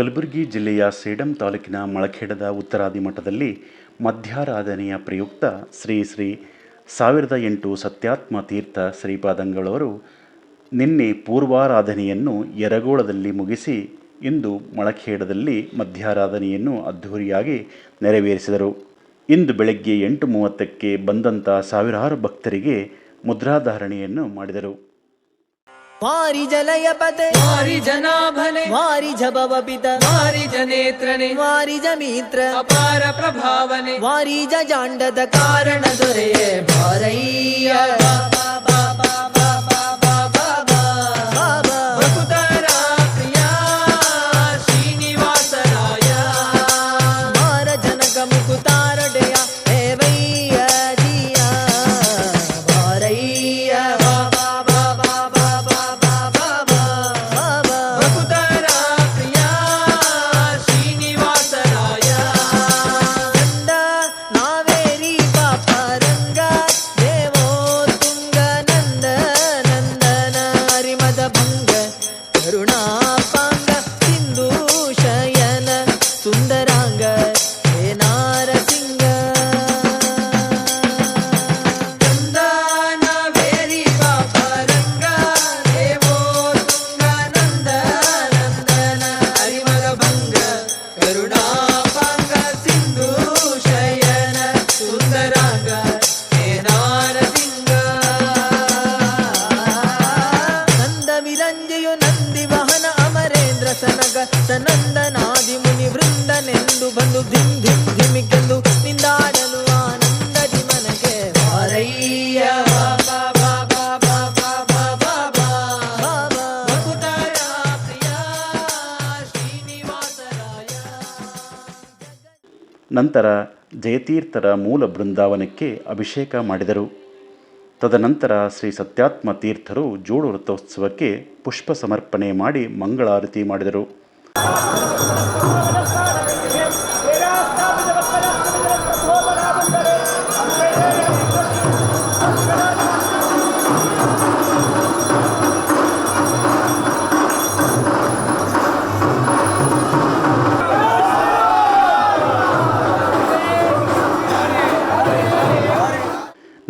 ಕಲಬುರಗಿ ಜಿಲ್ಲೆಯ ಸೇಡಂ ತಾಲೂಕಿನ ಮಳಖೇಡದ ಉತ್ತರಾದಿ ಮಠದಲ್ಲಿ ಮಧ್ಯಾರಾಧನೆಯ ಪ್ರಯುಕ್ತ ಶ್ರೀ ಶ್ರೀ ಸಾವಿರದ ಎಂಟು ಸತ್ಯಾತ್ಮ ತೀರ್ಥ ಶ್ರೀಪಾದಂಗಳವರು ನಿನ್ನೆ ಪೂರ್ವಾರಾಧನೆಯನ್ನು ಯರಗೋಳದಲ್ಲಿ ಮುಗಿಸಿ ಇಂದು ಮಳಖೇಡದಲ್ಲಿ ಮಧ್ಯಾರಾಧನೆಯನ್ನು ಅದ್ಧೂರಿಯಾಗಿ ನೆರವೇರಿಸಿದರು. ಇಂದು ಬೆಳಗ್ಗೆ ಎಂಟು ಮೂವತ್ತಕ್ಕೆ ಬಂದಂಥ ಸಾವಿರಾರು ಭಕ್ತರಿಗೆ ಮುದ್ರಾಧಾರಣೆಯನ್ನು ಮಾಡಿದರು. वारिजलयपते जलयपते वारिजभवपित जनाभने वारिजमित्र अपार प्रभावने। भारि जजाण्डद कारण दोरे वारै കരുണാ ನಂತರ ಜಯತೀರ್ಥರ ಮೂಲ ಬೃಂದಾವನಕ್ಕೆ ಅಭಿಷೇಕ ಮಾಡಿದರು. ತದನಂತರ ಶ್ರೀ ಸತ್ಯಾತ್ಮ ತೀರ್ಥರು ಜೋಡು ರಥೋತ್ಸವಕ್ಕೆ ಪುಷ್ಪ ಸಮರ್ಪಣೆ ಮಾಡಿ ಮಂಗಳಾರತಿ ಮಾಡಿದರು.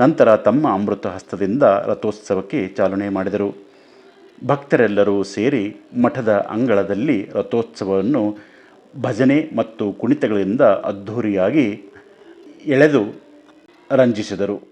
ನಂತರ ತಮ್ಮ ಅಮೃತ ಹಸ್ತದಿಂದ ರಥೋತ್ಸವಕ್ಕೆ ಚಾಲನೆ ಮಾಡಿದರು. ಭಕ್ತರೆಲ್ಲರೂ ಸೇರಿ ಮಠದ ಅಂಗಳದಲ್ಲಿ ರಥೋತ್ಸವವನ್ನು ಭಜನೆ ಮತ್ತು ಕುಣಿತಗಳಿಂದ ಅದ್ಧೂರಿಯಾಗಿ ಎಳೆದು ರಂಜಿಸಿದರು.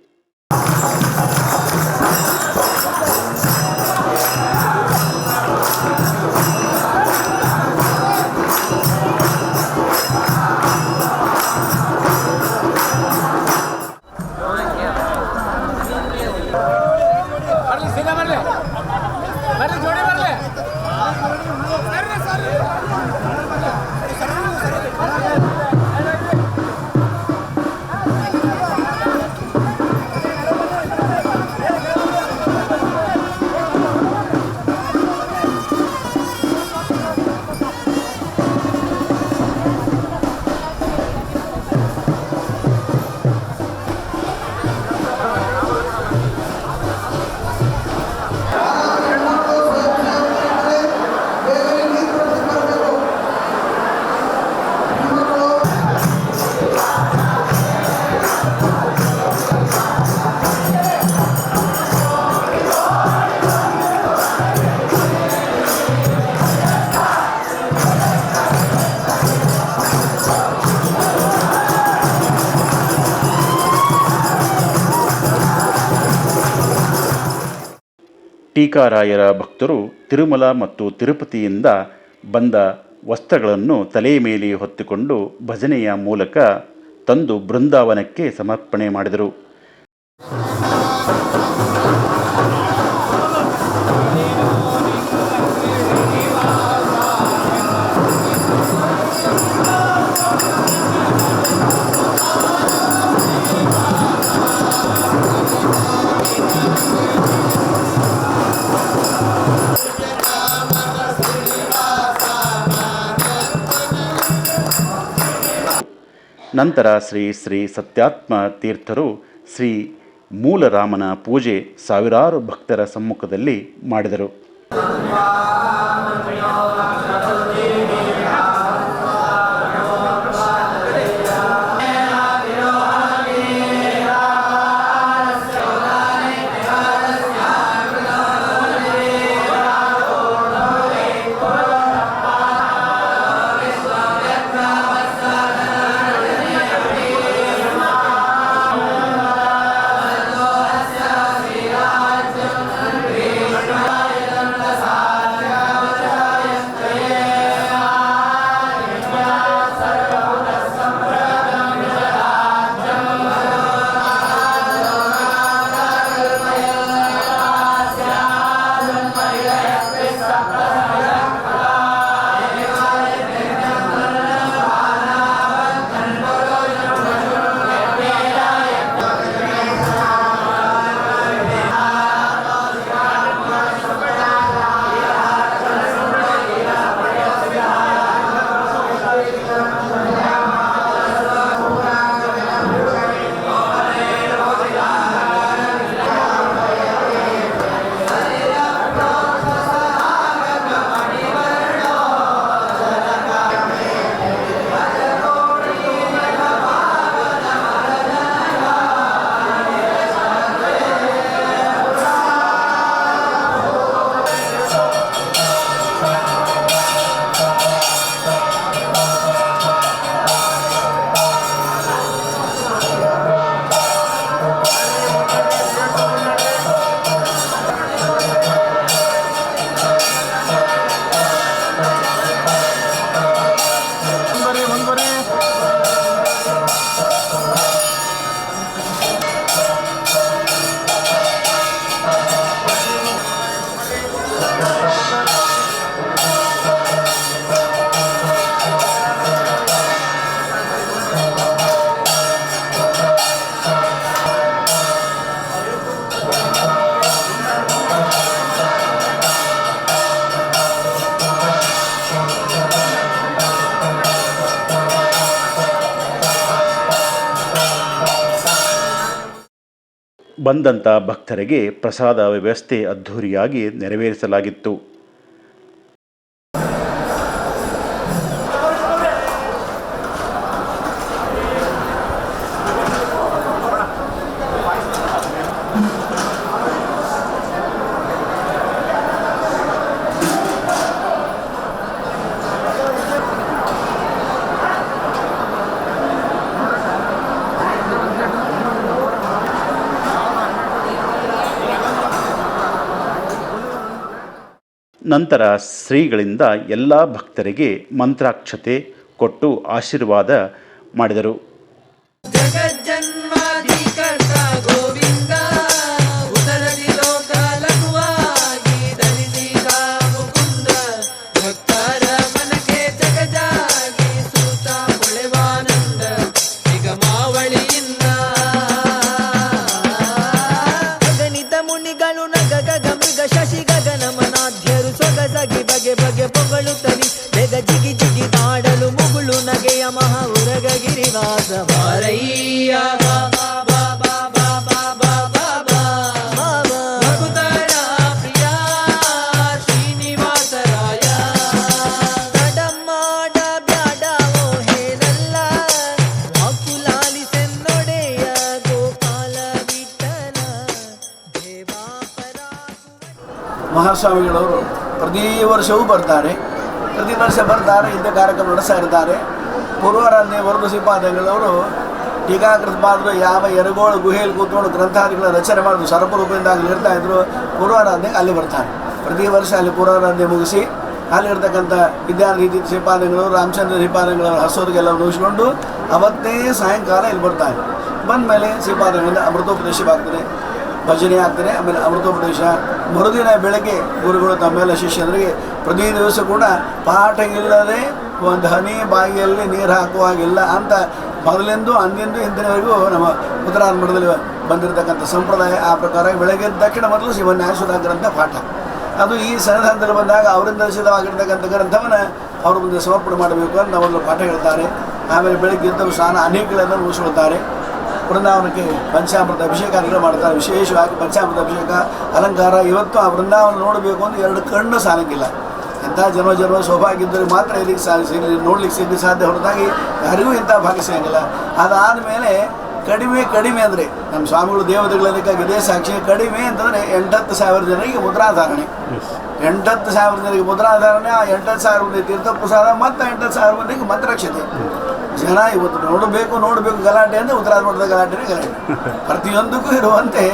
ಟೀಕಾರಾಯರ ಭಕ್ತರು ತಿರುಮಲ ಮತ್ತು ತಿರುಪತಿಯಿಂದ ಬಂದ ವಸ್ತ್ರಗಳನ್ನು ತಲೆಯ ಮೇಲೆ ಹೊತ್ತುಕೊಂಡು ಭಜನೆಯ ಮೂಲಕ ತಂದು ಬೃಂದಾವನಕ್ಕೆ ಸಮರ್ಪಣೆ ಮಾಡಿದರು. ನಂತರ ಶ್ರೀ ಶ್ರೀ ಸತ್ಯಾತ್ಮ ತೀರ್ಥರು ಶ್ರೀ ಮೂಲರಾಮನ ಪೂಜೆ ಸಾವಿರಾರು ಭಕ್ತರ ಸಮ್ಮುಖದಲ್ಲಿ ಮಾಡಿದರು. ಬಂದಂಥ ಭಕ್ತರಿಗೆ ಪ್ರಸಾದ ವ್ಯವಸ್ಥೆ ಅದ್ಧೂರಿಯಾಗಿ ನೆರವೇರಿಸಲಾಗಿತ್ತು. ನಂತರ ಶ್ರೀಗಳಿಂದ ಎಲ್ಲ ಭಕ್ತರಿಗೆ ಮಂತ್ರಾಕ್ಷತೆ ಕೊಟ್ಟು ಆಶೀರ್ವಾದ ಮಾಡಿದರು. ಮಹಾಸ್ವಾಮಿಗಳವರು ಪ್ರತಿ ವರ್ಷವೂ ಬರ್ತಾರೆ. ಪ್ರತಿ ವರ್ಷ ಬರ್ತಾರೆ, ಇಂಥ ಕಾರ್ಯಕ್ರಮ ನಡೆಸ್ತಾ ಇರ್ತಾರೆ. ವರ್ಗ ವರದು ಟೀಕಾಕೃತ ಪಾತ್ರ ಯಾವ ಎರಗೋಳು ಗುಹೆಯಲ್ಲಿ ಕೂತ್ಕೊಂಡು ಗ್ರಂಥಾದಿಗಳ ರಚನೆ ಮಾಡೋದು ಸರ್ಪರೂಪದಿಂದ ಅಲ್ಲಿ ಇರ್ತಾ ಇದ್ರು ಪೂರ್ವಾರಾಧನೆಗೆ ಅಲ್ಲಿ ಬರ್ತಾರೆ. ಪ್ರತಿ ವರ್ಷ ಅಲ್ಲಿ ಪೂರ್ವಾರಾಧನೆ ಮುಗಿಸಿ ಅಲ್ಲಿರ್ತಕ್ಕಂಥ ವಿದ್ಯಾರ್ಥಿ ಶ್ರೀಪಾದಗಳು ರಾಮಚಂದ್ರ ಶ್ರೀಪಾದಂಗಳವರ ಹಸೋರಿಗೆಲ್ಲ ಮುಗಿಸ್ಕೊಂಡು ಅವತ್ತೇ ಸಾಯಂಕಾಲ ಇಲ್ಲಿ ಬರ್ತಾರೆ. ಬಂದ ಮೇಲೆ ಅಮೃತೋಪದೇಶಿ ಅಮೃತೋಪದೇಶವಾಗ್ತದೆ ಭಜನೆ ಆಗ್ತದೆ ಆಮೇಲೆ ಅಮೃತೋಪದೇಶ ಮರುದಿನ ಬೆಳಗ್ಗೆ ಗುರುಗಳು ತಮ್ಮೆಲ್ಲ ಶಿಷ್ಯರಿಗೆ ಪ್ರತಿ ದಿವಸ ಕೂಡ ಪಾಠ ಇಲ್ಲದೆ ಒಂದು ಹನಿ ಬಾಯಿಯಲ್ಲಿ ನೀರು ಹಾಕುವಾಗಿಲ್ಲ ಅಂತ ಮೊದಲಿಂದು ಅಂದಿಂದು ಇಂದಿನವರೆಗೂ ನಮ್ಮ ಉತ್ತರಾಯಣ ಮಠದಲ್ಲಿ ಬಂದಿರತಕ್ಕಂಥ ಸಂಪ್ರದಾಯ ಆ ಪ್ರಕಾರ ಬೆಳಗ್ಗೆ ದಕ್ಷಿಣ ಮೊದಲು ಶಿವನ್ಯಾಸುರ ಗ್ರಂಥ ಪಾಠ. ಅದು ಈ ಸನ್ನಿಧಾನದಲ್ಲಿ ಬಂದಾಗ ಅವರಿಂದ ರಚಿತವಾಗಿರ್ತಕ್ಕಂಥ ಗ್ರಂಥವನ್ನು ಅವ್ರ ಮುಂದೆ ಸಮರ್ಪಣೆ ಮಾಡಬೇಕು ಅಂತ ಅವರು ಪಾಠ ಹೇಳ್ತಾರೆ. ಆಮೇಲೆ ಬೆಳಗ್ಗೆ ಎದ್ದು ಸ್ನಾನ ಅನೇಕಗಳನ್ನು ಮುಗಿಸ್ಕೊಳ್ತಾರೆ. ವೃಂದಾವನಕ್ಕೆ ಪಂಚಾಮೃತ ಅಭಿಷೇಕ ಅಭಿಷೇಕಾದಿಗಳು ಮಾಡ್ತಾರೆ. ವಿಶೇಷವಾಗಿ ಪಂಚಾಮೃತ ಅಭಿಷೇಕ ಅಲಂಕಾರ ಇವತ್ತು ಆ ವೃಂದಾವನ ನೋಡಬೇಕು ಅಂತ ಎರಡು ಕಣ್ಣು ಸಾಲಂಗಿಲ್ಲ. ಎಂಥ ಜನ್ಮ ಜನ್ಮ ಸೌಭಾಗ್ಯ ಇದ್ದರೆ ಮಾತ್ರ ಇದಕ್ಕೆ ಸಾ ಸಿಗಲಿ ನೋಡ್ಲಿಕ್ಕೆ ಸಿಗಲಿ ಸಾಧ್ಯ ಹೊರತಾಗಿ ಯಾರಿಗೂ ಇಂಥ ಭಾಗ್ಯ ಸಿಗಂಗಿಲ್ಲ. ಅದಾದಮೇಲೆ ಕಡಿಮೆ ಕಡಿಮೆ ಅಂದರೆ ನಮ್ಮ ಸ್ವಾಮಿಗಳು ದೇವತೆಗಳದಕ್ಕಾಗಿ ಇದೇ ಸಾಕ್ಷಿ ಕಡಿಮೆ ಅಂತಂದರೆ ಎಂಟತ್ತು ಸಾವಿರ ಜನರಿಗೆ ಮುದ್ರಾಧಾರಣೆ. ಎಂಟತ್ತು ಸಾವಿರ ಜನರಿಗೆ ಮುದ್ರಾಧಾರಣೆ ಆ ಎಂಟತ್ತು ಸಾವಿರ ಮಂದಿ ತೀರ್ಥಪ್ರಸಾದ ಮತ್ತು ಎಂಟತ್ತು ಸಾವಿರ ಮಂದಿಗೆ ಮಂತ್ರಾಕ್ಷತೆ. ಜನ ಇವತ್ತು ನೋಡಬೇಕು ನೋಡಬೇಕು ಗಲಾಟೆ ಅಂದರೆ ಉತ್ತರಾಯಣ ಮಠದ ಗಲಾಟೆನೇ ಗಲಾಟೆ. ಪ್ರತಿಯೊಂದಕ್ಕೂ ಇರುವಂತೆ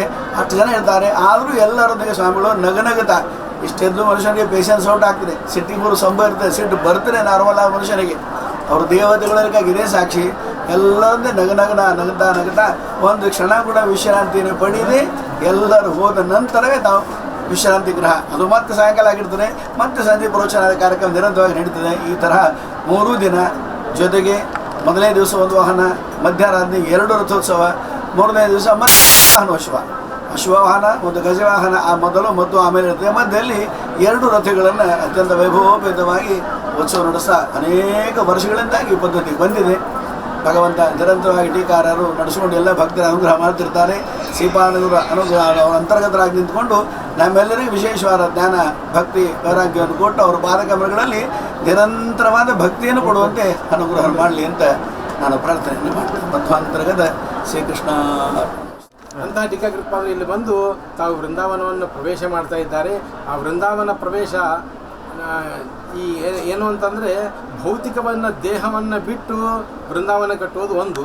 ಅಷ್ಟು ಜನ ಇರ್ತಾರೆ. ಆದರೂ ಎಲ್ಲರೊಂದಿಗೆ ಸ್ವಾಮಿಗಳು ನಗನಗುತ್ತಾ ಇಷ್ಟೆದ್ದು ಮನುಷ್ಯನಿಗೆ ಪೇಷನ್ಸ್ ಔಟ್ ಆಗ್ತದೆ. ಸಿಟ್ಟಿ ಮೂರು ಸಂಭ ಇರ್ತದೆ, ಸಿಟ್ಟು ಬರ್ತದೆ ನಾರ್ಮಲ್ ಆ ಮನುಷ್ಯನಿಗೆ. ಅವ್ರ ದೇವತೆಗಳಿಗಾಗಿ ಇದೇ ಸಾಕ್ಷಿ. ಎಲ್ಲರೊಂದೇ ನಗ ನಗನ ನಗತಾ ನಗ್ತಾ ಒಂದು ಕ್ಷಣ ಕೂಡ ವಿಶ್ರಾಂತಿಯನ್ನು ಪಡೆಯದೆ ಎಲ್ಲರೂ ಹೋದ ನಂತರವೇ ತಾವು ವಿಶ್ರಾಂತಿ ಗ್ರಹ ಅದು ಮತ್ತೆ ಸಾಯಂಕಾಲ ಆಗಿರ್ತದೆ, ಮತ್ತೆ ಸಂಜೆ ಪ್ರವಚನ ಕಾರ್ಯಕ್ರಮ ನಿರಂತರವಾಗಿ ನಡೀತದೆ. ಈ ತರಹ ಮೂರೂ ದಿನ ಜೊತೆಗೆ ಮೊದಲನೇ ದಿವಸ ಒಂದು ವಾಹನ ಮಧ್ಯಾಹ್ನ ಎರಡು ರಥೋತ್ಸವ, ಮೂರನೇ ದಿವಸ ಮತ್ತೆ ವಾಹನೋತ್ಸವ ಅಶ್ವವಾಹನ ಒಂದು ಗಜವಾಹನ ಆ ಮೊದಲು ಮತ್ತು ಆಮೇಲೆ ಇರ್ತದೆ ಮಧ್ಯದಲ್ಲಿ ಎರಡು ರಥಗಳನ್ನು ಅತ್ಯಂತ ವೈಭವೋಪೇತವಾಗಿ ಉತ್ಸವ ನಡೆಸ್ತಾ ಅನೇಕ ವರ್ಷಗಳಿಂದಾಗಿ ಈ ಪದ್ಧತಿ ಬಂದಿದೆ. ಭಗವಂತ ನಿರಂತರವಾಗಿ ಟೀಕಾರರು ನಡೆಸಿಕೊಂಡು ಎಲ್ಲ ಭಕ್ತರ ಅನುಗ್ರಹ ಮಾಡ್ತಿರ್ತಾರೆ. ಶ್ರೀಪಾದನವರ ಅನುಗ್ರಹ ಅಂತರ್ಗತರಾಗಿ ನಿಂತ್ಕೊಂಡು ನಮ್ಮೆಲ್ಲರಿಗೂ ವಿಶೇಷವಾದ ಜ್ಞಾನ, ಭಕ್ತಿ, ವೈರಾಗ್ಯವನ್ನು ಕೊಟ್ಟು ಅವರ ಪಾದಕಮಲಗಳಲ್ಲಿ ನಿರಂತರವಾದ ಭಕ್ತಿಯನ್ನು ಕೊಡುವಂತೆ ಅನುಗ್ರಹ ಮಾಡಲಿ ಅಂತ ನಾನು ಪ್ರಾರ್ಥನೆಯನ್ನು ಮಾಡ್ತೇನೆ. ಮಧ್ವಾಂತರ್ಗದ ಶ್ರೀಕೃಷ್ಣ. ಅಂತಹ ಟೀಕಾಕೃತ್ಪಾದರು ಇಲ್ಲಿ ಬಂದು ತಾವು ವೃಂದಾವನವನ್ನು ಪ್ರವೇಶ ಮಾಡ್ತಾ ಇದ್ದಾರೆ. ಆ ವೃಂದಾವನ ಪ್ರವೇಶ ಈ ಏನು ಅಂತಂದರೆ ಭೌತಿಕವನ್ನು, ದೇಹವನ್ನು ಬಿಟ್ಟು ವೃಂದಾವನ ಕಟ್ಟುವುದು ಒಂದು.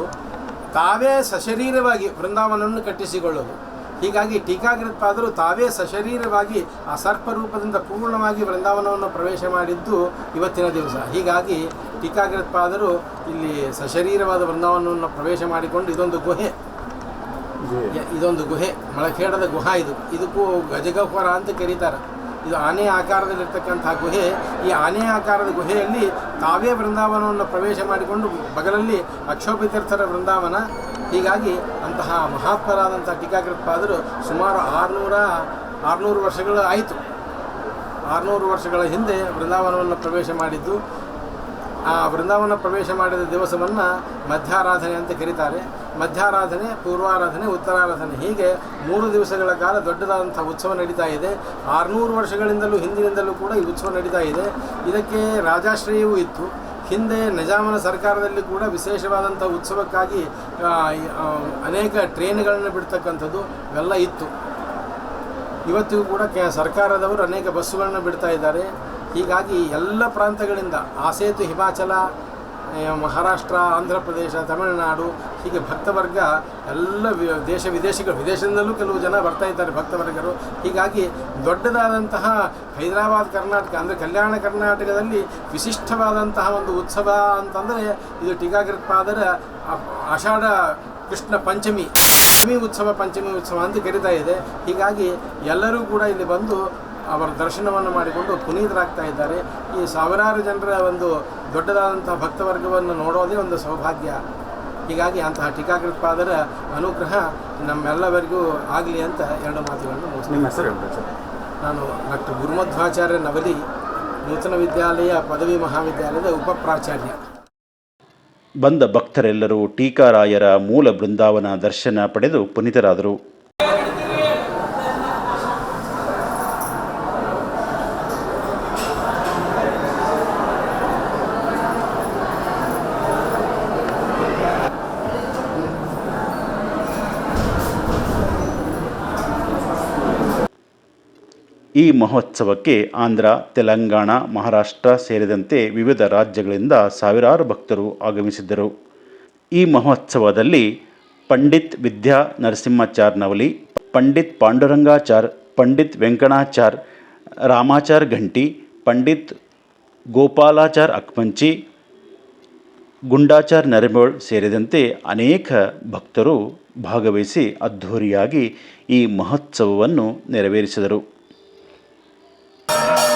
ತಾವೇ ಸಶರೀರವಾಗಿ ವೃಂದಾವನವನ್ನು ಕಟ್ಟಿಸಿಕೊಳ್ಳೋದು. ಹೀಗಾಗಿ ಟೀಕಾಕೃತ್ಪಾದರು ತಾವೇ ಸಶರೀರವಾಗಿ ಆ ಸರ್ಪರೂಪದಿಂದ ಪೂರ್ಣವಾಗಿ ವೃಂದಾವನವನ್ನು ಪ್ರವೇಶ ಮಾಡಿದ್ದು ಇವತ್ತಿನ ದಿವಸ. ಹೀಗಾಗಿ ಟೀಕಾಕೃತ್ಪಾದರು ಇಲ್ಲಿ ಸಶರೀರವಾದ ವೃಂದಾವನವನ್ನು ಪ್ರವೇಶ ಮಾಡಿಕೊಂಡು ಇದೊಂದು ಗುಹೆ. ಇದೊಂದು ಗುಹೆ. ಮಳಖೇಡದ ಗುಹಾ ಇದು. ಇದಕ್ಕೂ ಗಜಗಹ್ವರ ಅಂತ ಕರೀತಾರೆ. ಇದು ಆನೆ ಆಕಾರದಲ್ಲಿರ್ತಕ್ಕಂಥ ಗುಹೆ. ಈ ಆನೆ ಆಕಾರದ ಗುಹೆಯಲ್ಲಿ ತಾವೇ ವೃಂದಾವನವನ್ನು ಪ್ರವೇಶ ಮಾಡಿಕೊಂಡು ಬಗಲಲ್ಲಿ ಅಕ್ಷೋಭಿತೀರ್ಥರ ವೃಂದಾವನ ಹೀಗಾಗಿ ಅಂತಹ ಮಹಾತ್ಮರಾದಂಥ ಟೀಕಾಕೃತ್ಪಾದರು ಸುಮಾರು ಆರುನೂರ, ಆರುನೂರು ವರ್ಷಗಳು ಆಯಿತು. ಆರುನೂರು ವರ್ಷಗಳ ಹಿಂದೆ ವೃಂದಾವನವನ್ನು ಪ್ರವೇಶ ಮಾಡಿದ್ದು. ಆ ವೃಂದಾವನ ಪ್ರವೇಶ ಮಾಡಿದ ದಿವಸವನ್ನು ಮಧ್ಯಾರಾಧನೆ ಅಂತ ಕರೀತಾರೆ. ಮಧ್ಯಾರಾಧನೆ, ಪೂರ್ವಾರಾಧನೆ, ಉತ್ತರಾರಾಧನೆ ಹೀಗೆ ಮೂರು ದಿವಸಗಳ ಕಾಲ ದೊಡ್ಡದಾದಂಥ ಉತ್ಸವ ನಡೀತಾ ಇದೆ. ಆರುನೂರು ವರ್ಷಗಳಿಂದಲೂ ಹಿಂದಿನಿಂದಲೂ ಕೂಡ ಈ ಉತ್ಸವ ನಡೀತಾ ಇದೆ. ಇದಕ್ಕೆ ರಾಜಾಶ್ರಯವೂ ಇತ್ತು. ಹಿಂದೆ ನಿಜಾಮನ ಸರ್ಕಾರದಲ್ಲಿ ಕೂಡ ವಿಶೇಷವಾದಂಥ ಉತ್ಸವಕ್ಕಾಗಿ ಅನೇಕ ಟ್ರೈನ್ಗಳನ್ನು ಬಿಡ್ತಕ್ಕಂಥದ್ದು ಇವೆಲ್ಲ ಇತ್ತು. ಇವತ್ತಿಗೂ ಕೂಡ ಕೆ, ಸರ್ಕಾರದವರು ಅನೇಕ ಬಸ್ಸುಗಳನ್ನು ಬಿಡ್ತಾ ಇದ್ದಾರೆ. ಹೀಗಾಗಿ ಎಲ್ಲ ಪ್ರಾಂತಗಳಿಂದ ಆಸೇತು ಹಿಮಾಚಲ ಮಹಾರಾಷ್ಟ್ರ ಆಂಧ್ರ ಪ್ರದೇಶ ತಮಿಳುನಾಡು, ಹೀಗೆ ಭಕ್ತವರ್ಗ, ಎಲ್ಲ ದೇಶ ವಿದೇಶಿಗಳು, ವಿದೇಶದಿಂದಲೂ ಕೆಲವು ಜನ ಬರ್ತಾ ಇದ್ದಾರೆ ಭಕ್ತವರ್ಗರು. ಹೀಗಾಗಿ ದೊಡ್ಡದಾದಂತಹ ಹೈದರಾಬಾದ್, ಕರ್ನಾಟಕ, ಅಂದರೆ ಕಲ್ಯಾಣ ಕರ್ನಾಟಕದಲ್ಲಿ ವಿಶಿಷ್ಟವಾದಂತಹ ಒಂದು ಉತ್ಸವ ಅಂತಂದರೆ ಇದು ಟೀಕಾಕೃತ್ಪಾದರ ಆ- ಆಷಾಢ ಕೃಷ್ಣ ಪಂಚಮಿ ಪಂಚಮಿ ಉತ್ಸವ ಪಂಚಮಿ ಉತ್ಸವ ಅಂತ ಕರಿತಾ ಇದೆ. ಹೀಗಾಗಿ ಎಲ್ಲರೂ ಕೂಡ ಇಲ್ಲಿ ಬಂದು ಅವರ ದರ್ಶನವನ್ನು ಮಾಡಿಕೊಂಡು ಪುನೀತರಾಗ್ತಾ ಇದ್ದಾರೆ. ಈ ಸಾವಿರಾರು ಜನರ ಒಂದು ದೊಡ್ಡದಾದಂತಹ ಭಕ್ತವರ್ಗವನ್ನು ನೋಡೋದೇ ಒಂದು ಸೌಭಾಗ್ಯ. ಹೀಗಾಗಿ ಅಂತಹ ಟೀಕಾಕೃತ್ಪಾದರ ಅನುಗ್ರಹ ನಮ್ಮೆಲ್ಲವರಿಗೂ ಆಗಲಿ ಅಂತ ಎರಡು ಮಾತುಗಳನ್ನು ನಿಮ್ಮ ಹೆಸರು ನಾನು ಡಾಕ್ಟರ್ ಗುರುಮಧ್ವಾಚಾರ್ಯ ನವಲಿ ನೂತನ ವಿದ್ಯಾಲಯ ಪದವಿ ಮಹಾವಿದ್ಯಾಲಯದ ಉಪಪ್ರಾಚಾರ್ಯ. ಬಂದ ಭಕ್ತರೆಲ್ಲರೂ ಟೀಕಾರಾಯರ ಮೂಲ ಬೃಂದಾವನ ದರ್ಶನ ಪಡೆದು ಪುನೀತರಾದರು. ಈ ಮಹೋತ್ಸವಕ್ಕೆ ಆಂಧ್ರ, ತೆಲಂಗಾಣ, ಮಹಾರಾಷ್ಟ್ರ ಸೇರಿದಂತೆ ವಿವಿಧ ರಾಜ್ಯಗಳಿಂದ ಸಾವಿರಾರು ಭಕ್ತರು ಆಗಮಿಸಿದ್ದರು. ಈ ಮಹೋತ್ಸವದಲ್ಲಿ ಪಂಡಿತ್ ವಿದ್ಯಾ ನರಸಿಂಹಾಚಾರ್ ನವಲಿ, ಪಂಡಿತ್ ಪಾಂಡುರಂಗಾಚಾರ್, ಪಂಡಿತ್ ವೆಂಕಣಾಚಾರ್ ರಾಮಾಚಾರ್ ಘಂಟಿ, ಪಂಡಿತ್ ಗೋಪಾಲಾಚಾರ್ ಅಕ್ಮಂಚಿ, ಗುಂಡಾಚಾರ್ ನರಿಮೋಳ್ ಸೇರಿದಂತೆ ಅನೇಕ ಭಕ್ತರು ಭಾಗವಹಿಸಿ ಅದ್ಧೂರಿಯಾಗಿ ಈ ಮಹೋತ್ಸವವನ್ನು ನೆರವೇರಿಸಿದರು. Yeah.